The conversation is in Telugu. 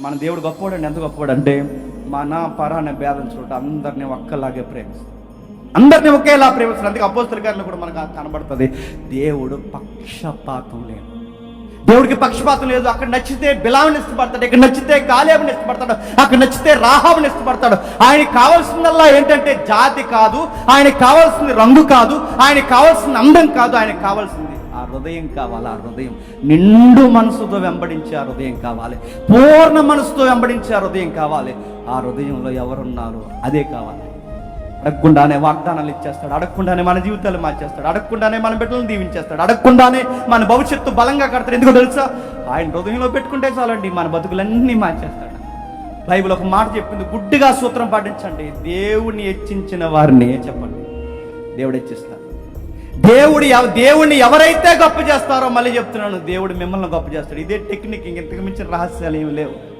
మన దేవుడు గొప్పవాడు ఎంత గొప్పవాడు అంటే మన పరాన్ని భేదం చూడ అందరినీ ఒక్కలాగే ప్రేమిస్తాడు. అందరినీ ఒకేలా ప్రేమిస్తారు అందుకే అపోస్తుల గారిలో కూడా మనకు కనబడుతుంది. దేవుడు పక్షపాతం లేదు. దేవుడికి పక్షపాతం లేదు. అక్కడ నచ్చితే బిలావుని ఇష్టపడతాడు. ఇక్కడ నచ్చితే కాలేబుని ఇష్టపడతాడు. అక్కడ నచ్చితే రాహాబుని ఇష్టపడతాడు. ఆయనకి కావాల్సిందల్లా ఏంటంటే జాతి కాదు. ఆయనకి కావాల్సింది రంగు కాదు. ఆయనకి కావాల్సింది అందం కాదు. ఆయనకి కావాల్సింది ఆ హృదయం కావాలి ఆ హృదయం నిండు మనసుతో వెంబడించే ఆ హృదయం కావాలి. పూర్ణ మనసుతో వెంబడించే ఆ హృదయం కావాలి. ఆ హృదయంలో ఎవరున్నారు అదే కావాలి. అడగకుండానే వాగ్దానాలు ఇచ్చేస్తాడు అడగకుండానే మన జీవితాలు మార్చేస్తాడు అడగకుండానే మన బిడ్డలను దీవించేస్తాడు అడగకుండానే మన భవిష్యత్తు బలంగా కడతాడు. ఎందుకు తెలుసా? ఆయన హృదయంలో పెట్టుకుంటే చాలండి మన బతుకులన్నీ మార్చేస్తాడు. బైబిల్ ఒక మాట చెప్పింది గుడ్డిగా సూత్రం పాటించండి. దేవుణ్ణి హెచ్చించిన వారిని చెప్పండి? దేవుడు హెచ్చిస్తాడు. దేవుడు ఎవ- దేవుణ్ణి ఎవరైతే గొప్ప చేస్తారో మళ్ళీ చెప్తున్నాను దేవుడు మిమ్మల్ని గొప్ప చేస్తాడు. ఇదే టెక్నిక్ ఇంకెంతకు మించిన రహస్యాలు ఏమి లేవు.